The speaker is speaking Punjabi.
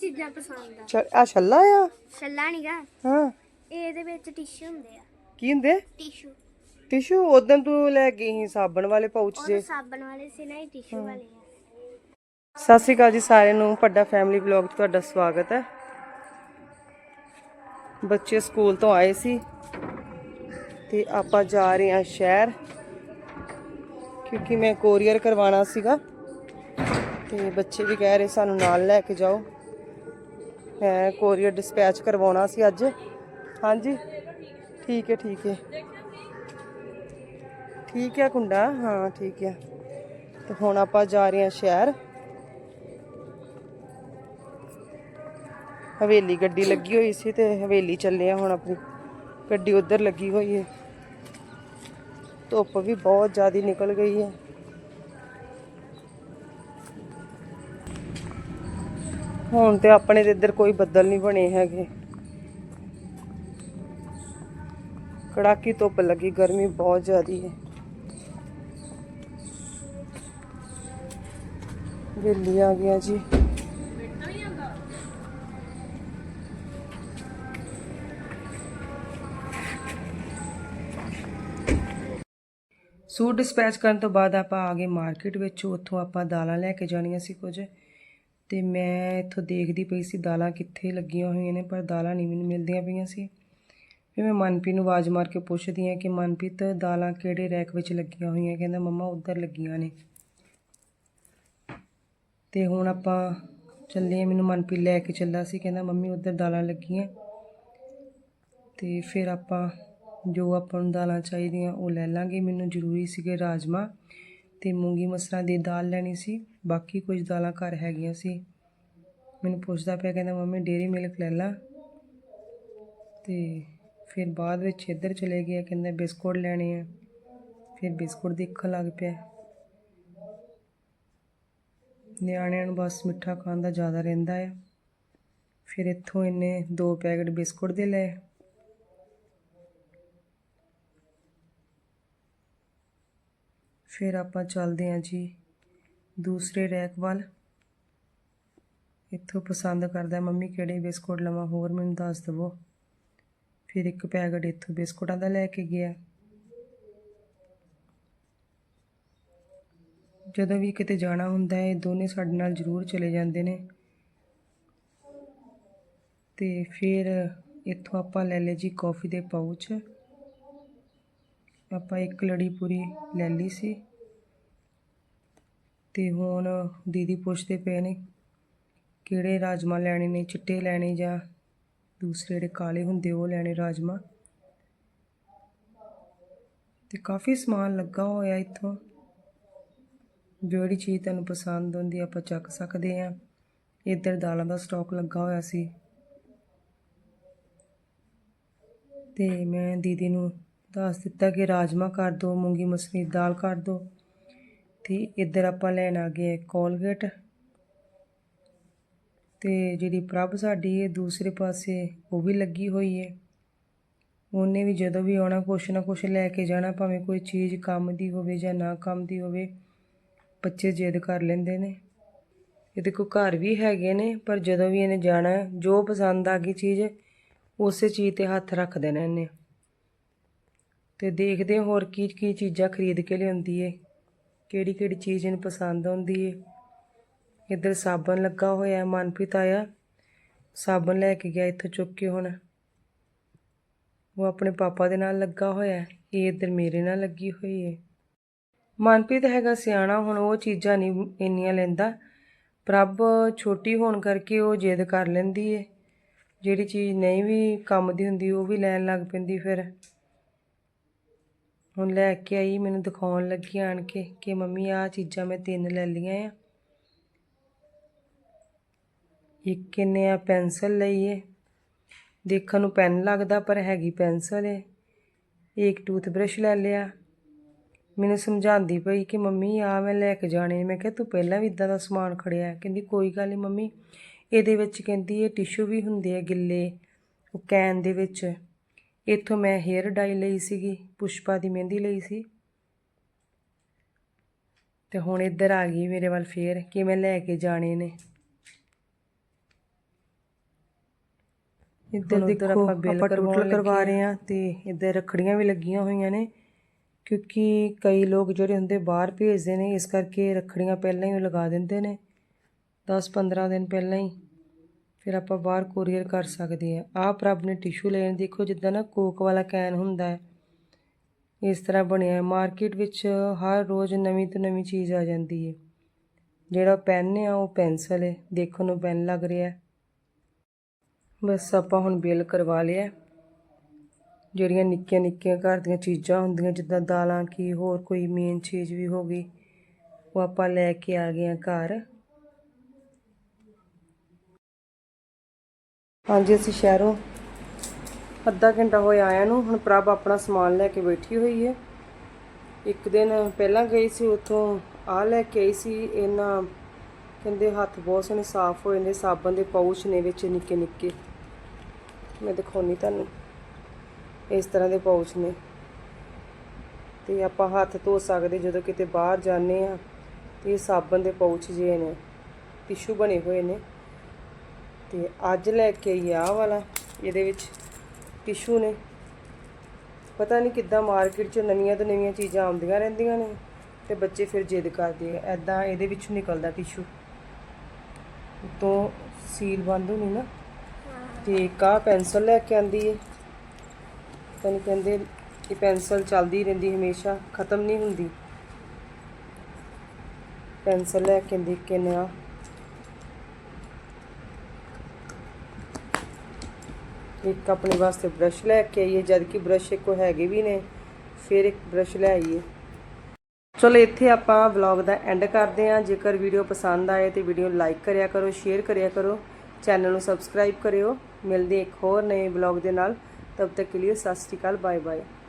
ਚੀਜ਼ਾਂ ਪਸੰਦ ਆ। ਚੱਲ ਆ ਛੱਲਾ ਆ? ਛੱਲਾ ਨਹੀਂਗਾ ਹਾਂ। ਇਹਦੇ ਵਿੱਚ ਟਿਸ਼ੂ ਹੁੰਦੇ ਆ। ਕੀ ਹੁੰਦੇ? ਟਿਸ਼ੂ ਟਿਸ਼ੂ ਉਦੋਂ ਤੂੰ ਲੈ ਗਈ ਸੀ ਸਾਬਣ ਵਾਲੇ ਪਾਊਚ ਉਹ ਜੇ। ਸਾਬਣ ਵਾਲੇ ਸੀ ਨਾ ਇਹ ਟਿਸ਼ੂ ਵਾਲੇ ਆ। ਸਤਿ ਸ਼੍ਰੀ ਅਕਾਲ ਜੀ ਸਾਰਿਆਂ ਨੂੰ। ਪੱਡਾ ਫੈਮਿਲੀ ਵਲੌਗ 'ਚ ਤੁਹਾਡਾ ਸਵਾਗਤ ਹੈ। ਬੱਚੇ ਸਕੂਲ ਤੋਂ ਆਏ ਸੀ। ਤੇ ਆਪਾਂ ਜਾ ਰਹੇ ਹਾਂ ਸ਼ਹਿਰ। ਕਿਉਂਕਿ ਮੈਂ ਕੋਰੀਅਰ ਕਰਵਾਉਣਾ ਸੀਗਾ। ਤੇ ਬੱਚੇ ਵੀ ਕਹਿ ਰਹੇ ਸਾਨੂੰ ਨਾਲ ਲੈ ਕੇ ਜਾਓ। ਮੈਂ ਕੋਰੀਅਰ ਡਿਸਪੈਚ ਕਰਵਾਉਣਾ ਸੀ ਅੱਜ। ਹਾਂਜੀ। ਠੀਕ ਹੈ ਠੀਕ ਹੈ। ਠੀਕ ਹੈ ਕੁੰਡਾ? ਹਾਂ, ਠੀਕ ਹੈ। ਤੇ ਹੁਣ ਆਪਾਂ ਜਾ ਰਹੇ ਹਾਂ ਸ਼ਹਿਰ। ਹਵੇਲੀ ਗੱਡੀ ਲੱਗੀ ਹੋਈ ਸੀ ਤੇ ਹਵੇਲੀ ਚੱਲੇ ਆ ਹੁਣ ਆਪਣੀ। ਗੱਡੀ ਉਧਰ ਲੱਗੀ ਹੋਈ ਹੈ। ਧੁੱਪ ਵੀ ਬਹੁਤ ਜ਼ਿਆਦਾ ਨਿਕਲ ਗਈ ਹੈ। ਹੁਣ ਤੇ ਆਪਣੇ ਤੇ ਇੱਧਰ ਕੋਈ ਬੱਦਲ ਨਹੀਂ ਬਣੇ ਹੈਗੇ। ਕੜਾਕੀ ਧੁੱਪ ਲੱਗੀ, ਗਰਮੀ ਬਹੁਤ ਜ਼ਿਆਦੀ ਹੈ। ਦਿੱਲੀ ਆ ਗਿਆ ਜੀ। ਸੂਟ ਡਿਸਪੈਚ ਕਰਨ ਤੋਂ ਬਾਅਦ ਆਪਾਂ ਆ ਗਏ ਮਾਰਕੀਟ ਵਿੱਚ, ਉੱਥੋਂ ਆਪਾਂ ਦਾਲਾਂ ਲੈ ਕੇ ਜਾਣੀਆਂ ਸੀ ਕੁਝ। ਤੇ ਮੈਂ ਇੱਥੋਂ ਦੇਖਦੀ ਪਈ ਸੀ ਦਾਲਾਂ ਕਿੱਥੇ ਲੱਗੀਆਂ ਹੋਈਆਂ ਨੇ, ਪਰ ਦਾਲਾਂ ਨਹੀਂ ਮੈਨੂੰ ਮਿਲਦੀਆਂ ਪਈਆਂ ਸੀ। ਫਿਰ ਮੈਂ ਮਨਪ੍ਰੀਤ ਨੂੰ ਆਵਾਜ਼ ਮਾਰ ਕੇ ਪੁੱਛਦੀ ਹਾਂ ਕਿ ਮਨਪ੍ਰੀਤ, ਦਾਲਾਂ ਕਿਹੜੇ ਰੈਕ ਵਿੱਚ ਲੱਗੀਆਂ ਹੋਈਆਂ? ਕਹਿੰਦਾ, ਮੰਮਾ, ਉੱਧਰ ਲੱਗੀਆਂ ਨੇ। ਤੇ ਹੁਣ ਆਪਾਂ ਚੱਲੇ ਹਾਂ। ਮੈਨੂੰ ਮਨਪ੍ਰੀਤ ਲੈ ਕੇ ਚੱਲਾ ਸੀ। ਕਹਿੰਦਾ, ਮੰਮੀ, ਉੱਧਰ ਦਾਲਾਂ ਲੱਗੀਆਂ। ਤੇ ਫਿਰ ਆਪਾਂ ਜੋ ਆਪਾਂ ਨੂੰ ਦਾਲਾਂ ਚਾਹੀਦੀਆਂ ਉਹ ਲੈ ਲਾਂਗੇ। ਮੈਨੂੰ ਜ਼ਰੂਰੀ ਸੀਗੇ ਰਾਜਮਾ ਤੇ ਮੂੰਗੀ ਮਸਰਾਂ ਦੀ ਦਾਲ ਲੈਣੀ ਸੀ। ਬਾਕੀ ਕੁਝ ਦਾਲਾਂ ਘਰ ਹੈਗੀਆਂ ਸੀ। ਮੈਨੂੰ ਪੁੱਛਦਾ ਪਿਆ, ਕਹਿੰਦਾ, ਮੰਮੀ ਡੇਰੀ ਮਿਲਕ ਲੈ ਲਾ। ਤੇ ਫਿਰ ਬਾਅਦ ਵਿੱਚ ਇੱਧਰ ਚਲੇ ਗਿਆ, ਕਹਿੰਦਾ, ਬਿਸਕੁਟ ਲੈਣੇ ਆ। ਫਿਰ ਬਿਸਕੁਟ ਦੇਖਣ ਲੱਗ ਪਿਆ। ਨਿਆਣਿਆਂ ਨੂੰ ਬਸ ਮਿੱਠਾ ਖਾਣ ਦਾ ਜ਼ਿਆਦਾ ਰਹਿੰਦਾ ਆ। ਫਿਰ ਇੱਥੋਂ ਇਹਨੇ ਦੋ ਪੈਕਟ ਬਿਸਕੁਟ ਦੇ ਲਏ। ਫਿਰ ਆਪਾਂ ਚੱਲਦੇ ਹਾਂ ਜੀ ਦੂਸਰੇ ਰੈਕ ਵੱਲ। ਇੱਥੋਂ ਪਸੰਦ ਕਰਦਾ ਮੰਮੀ, ਕਿਹੜੇ ਬਿਸਕੁਟ ਲਵਾਂ? ਹੋਰ ਮੈਨੂੰ ਦੱਸ ਦਵੋ। ਫਿਰ ਇੱਕ ਪੈਕਟ ਇੱਥੋਂ ਬਿਸਕੁਟਾਂ ਦਾ ਲੈ ਕੇ ਗਿਆ। ਜਦੋਂ ਵੀ ਕਿਤੇ ਜਾਣਾ ਹੁੰਦਾ ਹੈ ਦੋਨੇ ਸਾਡੇ ਨਾਲ ਜ਼ਰੂਰ ਚਲੇ ਜਾਂਦੇ ਨੇ। ਤੇ ਫਿਰ ਇੱਥੋਂ ਆਪਾਂ ਲੈ ਲਏ ਜੀ ਕੌਫੀ ਦੇ ਪਾਊਚ। ਆਪਾਂ ਇੱਕ ਲੜੀ ਪੂਰੀ ਲੈ ਲਈ ਸੀ। ਤੇ ਹੁਣ ਦੀਦੀ ਪੁੱਛਦੇ ਪਏ ਨੇ, ਕਿਹੜੇ ਰਾਜਮਾ ਲੈਣੇ ਨੇ, ਚਿੱਟੇ ਲੈਣੇ ਜਾਂ ਦੂਸਰੇ ਜਿਹੜੇ ਕਾਲੇ ਹੁੰਦੇ ਉਹ ਲੈਣੇ ਰਾਜਮਾ? ਤੇ ਕਾਫੀ ਸਮਾਨ ਲੱਗਾ ਹੋਇਆ ਇੱਥੋਂ। ਜਿਹੜੀ ਚੀਜ਼ ਤੁਹਾਨੂੰ ਪਸੰਦ ਹੁੰਦੀ ਆਪਾਂ ਚੱਕ ਸਕਦੇ ਆ ਇੱਧਰ ਦਾਲਾਂ ਦਾ ਸਟਾਕ ਲੱਗਾ ਹੋਇਆ ਸੀ। ਤੇ ਮੈਂ ਦੀਦੀ ਨੂੰ ਦੱਸ ਦਿੱਤਾ ਕਿ ਰਾਜਮਾ ਕਰ ਦਿਓ ਮੂੰਗੀ ਮਸਰੀ ਦੀ ਦਾਲ ਕਰ ਦਿਓ ਤੇ ਇੱਧਰ ਆਪਾਂ ਲੈਣ ਆ ਗਏ ਕੋਲਗੇਟ ਤੇ ਜਿਹੜੀ ਪ੍ਰਭ ਸਾਡੀ ਹੈ ਦੂਸਰੇ ਪਾਸੇ ਉਹ ਵੀ ਲੱਗੀ ਹੋਈ ਹੈ ਉਹਨੇ ਵੀ ਜਦੋਂ ਵੀ ਆਉਣਾ, ਕੁਛ ਨਾ ਕੁਛ ਲੈ ਕੇ ਜਾਣਾ, ਭਾਵੇਂ ਕੋਈ ਚੀਜ਼ ਕੰਮ ਦੀ ਹੋਵੇ ਜਾਂ ਨਾ ਕੰਮ ਦੀ ਹੋਵੇ, ਬੱਚੇ ਜਿੱਦ ਕਰ ਲੈਂਦੇ ਨੇ। ਇਹਦੇ ਕੋਲ ਘਰ ਵੀ ਹੈਗੇ ਨੇ, ਪਰ ਜਦੋਂ ਵੀ ਇਹਨੇ ਜਾਣਾ, ਜੋ ਪਸੰਦ ਆ ਗਈ ਚੀਜ਼, ਉਸੇ ਚੀਜ਼ ਤੇ ਹੱਥ ਰੱਖ ਦੇਣਾ ਇਹਨੇ। ਤੇ ਦੇਖਦੇ ਹੋਰ ਕੀ ਕੀ ਚੀਜ਼ਾਂ ਖਰੀਦ ਕੇ ਲਿਆਉਂਦੀ ਏ। ਕਿਹੜੀ ਕਿਹੜੀ ਚੀਜ਼ ਇਹਨੂੰ ਪਸੰਦ ਆਉਂਦੀ ਏ। ਇੱਧਰ ਸਾਬਣ ਲੱਗਾ ਹੋਇਆ ਮਨਪ੍ਰੀਤ ਆਇਆ। ਸਾਬਣ ਲੈ ਕੇ ਗਿਆ ਇੱਥੋਂ ਚੁੱਕ ਕੇ ਹੁਣ। ਉਹ ਆਪਣੇ ਪਾਪਾ ਦੇ ਨਾਲ ਲੱਗਾ ਹੋਇਆ ਇਹ ਇੱਧਰ ਮੇਰੇ ਨਾਲ ਲੱਗੀ ਹੋਈ ਏ। ਮਨਪ੍ਰੀਤ ਹੈਗਾ ਸਿਆਣਾ, ਹੁਣ ਉਹ ਚੀਜ਼ਾਂ ਨਹੀਂ ਇੰਨੀਆਂ ਲੈਂਦਾ। ਪ੍ਰਭ ਛੋਟੀ ਹੋਣ ਕਰਕੇ ਉਹ ਜਿੱਦ ਕਰ ਲੈਂਦੀ ਏ। ਜਿਹੜੀ ਚੀਜ਼ ਨਹੀਂ ਵੀ ਕੰਮ ਦੀ ਹੁੰਦੀ, ਉਹ ਵੀ ਲੈਣ ਲੱਗ ਪੈਂਦੀ ਫਿਰ। ਹੁਣ ਲੈ ਕੇ ਆਈ, ਮੈਨੂੰ ਦਿਖਾਉਣ ਲੱਗੀ ਆਣ ਕੇ ਕਿ ਮੰਮੀ ਆਹ ਚੀਜ਼ਾਂ ਮੈਂ ਤਿੰਨ ਲੈ ਲਈਆਂ ਆ। ਇੱਕ ਕਿੰਨੇ ਆ ਪੈਨਸਲ ਲਈ ਏ। ਦੇਖਣ ਨੂੰ ਪੈਨ ਲੱਗਦਾ, ਪਰ ਹੈਗੀ ਪੈਨਸਲ ਏ। ਇੱਕ ਟੂਥਬ੍ਰਸ਼ ਲੈ ਲਿਆ। ਮੈਨੂੰ ਸਮਝਾਉਂਦੀ ਪਈ ਕਿ ਮੰਮੀ ਆ ਮੈਂ ਲੈ ਕੇ ਜਾਣੇ ਮੈਂ ਕਿਹਾ, ਤੂੰ ਪਹਿਲਾਂ ਵੀ ਇਦਾਂ ਦਾ ਸਮਾਨ ਖੜਿਆ ਕਹਿੰਦੀ, ਕੋਈ ਗੱਲ ਨਹੀਂ ਮੰਮੀ। ਇਹਦੇ ਵਿੱਚ ਕਹਿੰਦੀ ਇਹ ਟਿਸ਼ੂ ਵੀ ਹੁੰਦੇ ਆ ਗਿੱਲੇ, ਉਹ ਕੈਨ ਦੇ ਵਿੱਚ। ਇੱਥੋਂ ਮੈਂ ਹੇਅਰ ਡਾਈ ਲਈ ਸੀਗੀ। ਪੁਸ਼ਪਾ ਦੀ ਮਹਿੰਦੀ ਲਈ ਸੀ। ਤੇ ਹੁਣ ਇੱਧਰ ਆ ਗਈ ਮੇਰੇ ਵੱਲ ਫੇਰ ਕਿ ਮੈਂ ਲੈ ਕੇ ਜਾਣੇ ਨੇ। ਇੱਧਰ ਦੇਖੋ ਆਪਾਂ ਬਿੱਲ ਕਰਵਾਉਣ ਕਰਵਾ ਰਹੇ ਆ ਤੇ ਇੱਧਰ ਰੱਖੜੀਆਂ ਵੀ ਲੱਗੀਆਂ ਹੋਈਆਂ ਨੇ ਕਿਉਂਕਿ ਕਈ ਲੋਕ ਜਿਹੜੇ ਹੁੰਦੇ ਬਾਹਰ ਭੇਜਦੇ ਨੇ ਇਸ ਕਰਕੇ ਰੱਖੜੀਆਂ ਪਹਿਲਾਂ ਹੀ ਲਗਾ ਦਿੰਦੇ ਨੇ 10-15 ਦਿਨ ਪਹਿਲਾਂ ਹੀ। ਫਿਰ ਆਪਾਂ ਬਾਹਰ ਕੋਰੀਅਰ ਕਰ ਸਕਦੇ ਆ ਆਹ ਪ੍ਰਭ ਨੇ ਟਿਸ਼ੂ ਲੈਣ ਦੇਖੋ ਜਿੱਦਾਂ ਨਾ ਕੋਕ ਵਾਲਾ ਕੈਨ ਹੁੰਦਾ ਹੈ। ਇਸ ਤਰ੍ਹਾਂ ਬਣਿਆ ਹੈ। ਮਾਰਕੀਟ ਵਿੱਚ ਹਰ ਰੋਜ਼ ਨਵੀਂ ਤੋਂ ਨਵੀਂ ਚੀਜ਼ ਆ ਜਾਂਦੀ ਹੈ। ਜਿਹੜਾ ਪੈਨ ਆ ਉਹ ਪੈਨਸਲ ਹੈ। ਦੇਖਣ ਨੂੰ ਪੈਨ ਲੱਗ ਰਿਹਾ ਬਸ ਆਪਾਂ ਹੁਣ ਬਿੱਲ ਕਰਵਾ ਲਿਆ ਜਿਹੜੀਆਂ ਨਿੱਕੀਆਂ ਨਿੱਕੀਆਂ ਘਰ ਦੀਆਂ ਚੀਜ਼ਾਂ ਹੁੰਦੀਆਂ, ਜਿੱਦਾਂ ਦਾਲਾਂ ਕੀ, ਹੋਰ ਕੋਈ ਮੇਨ ਚੀਜ਼ ਵੀ ਹੋ ਗਈ, ਉਹ ਆਪਾਂ ਲੈ ਕੇ ਆ ਗਏ ਆ ਘਰ। ਹਾਂਜੀ, ਅਸੀਂ ਸ਼ਹਿਰੋਂ ਅੱਧਾ ਘੰਟਾ ਹੋਇਆ ਆਇਆ ਨੂੰ, ਹੁਣ ਪ੍ਰਭ ਆਪਣਾ ਸਮਾਨ ਲੈ ਕੇ ਬੈਠੀ ਹੋਈ ਹੈ ਇੱਕ ਦਿਨ ਪਹਿਲਾਂ ਗਈ ਸੀ, ਉੱਥੋਂ ਆ ਲੈ ਕੇ ਆਈ ਸੀ, ਇਹਨਾਂ ਕਹਿੰਦੇ ਹੱਥ ਬਹੁਤ ਸੋਹਣੇ ਸਾਫ਼ ਹੋ ਜਾਂਦੇ, ਸਾਬਣ ਦੇ ਪਾਊਚ ਨੇ ਵਿੱਚ ਨਿੱਕੇ ਨਿੱਕੇ। ਮੈਂ ਦਿਖਾਉਣੀ ਤੁਹਾਨੂੰ, ਇਸ ਤਰ੍ਹਾਂ ਦੇ ਪਾਊਚ ਨੇ। ਤੇ ਆਪਾਂ ਹੱਥ ਧੋ ਸਕਦੇ, ਜਦੋਂ ਕਿਤੇ ਬਾਹਰ ਜਾਂਦੇ ਆ ਤੇ ਇਹ ਸਾਬਣ ਦੇ ਪਾਊਚ ਜਿਹੇ ਨੇ ਟਿਸ਼ੂ ਬਣੇ ਹੋਏ ਨੇ। ਤੇ ਅੱਜ ਲੈ ਕੇ ਆਈ ਆਹ ਵਾਲਾ, ਇਹਦੇ ਵਿੱਚ ਟਿਸ਼ੂ ਨੇ। ਪਤਾ ਨਹੀਂ ਕਿੱਦਾਂ ਮਾਰਕੀਟ 'ਚ ਨਵੀਆਂ ਤੋਂ ਨਵੀਆਂ ਚੀਜ਼ਾਂ ਆਉਂਦੀਆਂ ਰਹਿੰਦੀਆਂ ਨੇ ਤੇ ਬੱਚੇ ਫਿਰ ਜਿੱਦ ਕਰਦੇ ਆ ਐਦਾਂ ਇਹਦੇ ਵਿੱਚੋਂ ਨਿਕਲਦਾ ਟਿਸ਼ੂ ਤੋਂ ਸੀਲ ਬੰਦ ਹੋਣੀ ਨਾ, ਤੇ ਇੱਕ ਪੈਨਸਲ ਲੈ ਕੇ ਆਂਦੀ ਏ। ਤੈਨੂੰ ਕਹਿੰਦੇ ਇਹ ਪੈਨਸਲ ਚੱਲਦੀ ਰਹਿੰਦੀ ਹਮੇਸ਼ਾ, ਖਤਮ ਨਹੀਂ ਹੁੰਦੀ। ਪੈਨਸਲ ਲੈ ਕੇ ਆਂਦੀ ਕਿੰਨੇ ਇੱਕ ਆਪਣੇ ਵਾਸਤੇ ਬ੍ਰਸ਼ ਲੈ ਕੇ ਆਈਏ, ਜਦ ਕਿ ਬ੍ਰਸ਼ ਇੱਕੋ ਹੈਗੇ ਵੀ ਨੇ, ਫਿਰ ਇੱਕ ਬ੍ਰਸ਼ ਲੈ ਆਈਏ। ਚਲੋ, ਇੱਥੇ ਆਪਾਂ ਵਲੌਗ ਦਾ ਐਂਡ ਕਰਦੇ ਹਾਂ। ਜੇਕਰ ਵੀਡੀਓ ਪਸੰਦ ਆਏ ਤੇ ਵੀਡੀਓ ਲਾਈਕ ਕਰਿਆ ਕਰੋ ਸ਼ੇਅਰ ਕਰਿਆ ਕਰੋ ਚੈਨਲ ਨੂੰ ਸਬਸਕ੍ਰਾਈਬ ਕਰਿਓ। ਮਿਲਦੇ ਇੱਕ ਹੋਰ ਨਵੇਂ ਵਲੌਗ ਦੇ ਨਾਲ। ਤਬ ਤੱਕ ਕੇ ਲਈ ਸਤਿ ਸ਼੍ਰੀ ਅਕਾਲ ਬਾਏ ਬਾਏ